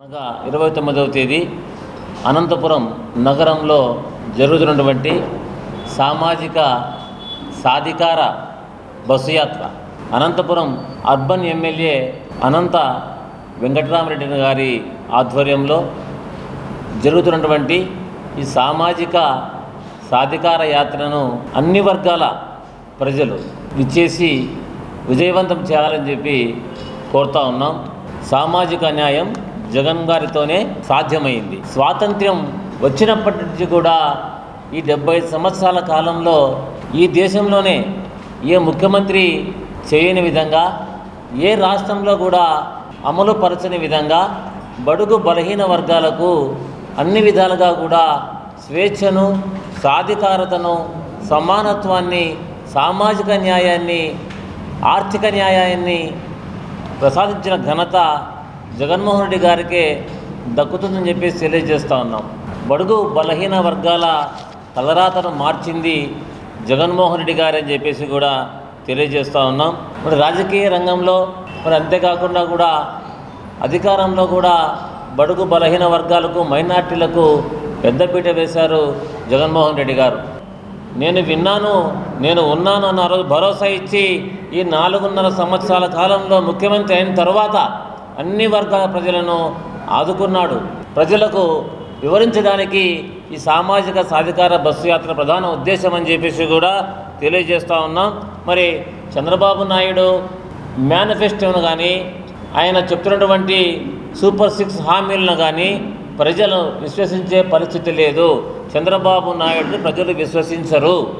ఇరవై తొమ్మిదవ తేదీ అనంతపురం నగరంలో జరుగుతున్నటువంటి సామాజిక సాధికార బస్సు యాత్ర. అనంతపురం అర్బన్ ఎమ్మెల్యే అనంత వెంకటరామరెడ్డి గారి ఆధ్వర్యంలో జరుగుతున్నటువంటి ఈ సామాజిక సాధికార యాత్రను అన్ని వర్గాల ప్రజలు విచ్చేసి విజయవంతం చేయాలని చెప్పి కోరుతా ఉన్నాం. సామాజిక న్యాయం జగన్ గారితోనే సాధ్యమైంది. స్వాతంత్ర్యం వచ్చినప్పటి నుంచి కూడా ఈ డెబ్బై సంవత్సరాల కాలంలో ఈ దేశంలోనే ఏ ముఖ్యమంత్రి చేయని విధంగా ఏ రాష్ట్రంలో కూడా అమలు పరచని విధంగా బడుగు బలహీన వర్గాలకు అన్ని విధాలుగా కూడా స్వేచ్ఛను సాధికారతను సమానత్వాన్ని సామాజిక న్యాయాన్ని ఆర్థిక న్యాయాన్ని ప్రసాదించిన ఘనత జగన్మోహన్ రెడ్డి గారికే దక్కుతుందని చెప్పేసి తెలియజేస్తూ ఉన్నాం. బడుగు బలహీన వర్గాల తలరాతను మార్చింది జగన్మోహన్ రెడ్డి గారని చెప్పేసి కూడా తెలియజేస్తూ ఉన్నాం. మరి రాజకీయ రంగంలో మరి అంతేకాకుండా కూడా అధికారంలో కూడా బడుగు బలహీన వర్గాలకు మైనార్టీలకు పెద్దపీట వేశారు జగన్మోహన్ రెడ్డి గారు. నేను విన్నాను నేను ఉన్నాను అన్న రోజు భరోసా ఇచ్చి ఈ నాలుగున్నర సంవత్సరాల కాలంలో ముఖ్యమంత్రి అయిన తర్వాత అన్ని వర్గాల ప్రజలను ఆదుకున్నాడు. ప్రజలకు వివరించడానికి ఈ సామాజిక సాధికార బస్సు యాత్ర ప్రధాన ఉద్దేశం అని చెప్పేసి కూడా తెలియజేస్తూ ఉన్నాం. మరి చంద్రబాబు నాయుడు మేనిఫెస్టోను కానీ ఆయన చెప్తున్నటువంటి సూపర్ సిక్స్ హామీలను కానీ ప్రజలు విశ్వసించే పరిస్థితి లేదు. చంద్రబాబు నాయుడిని ప్రజలు విశ్వసించరు.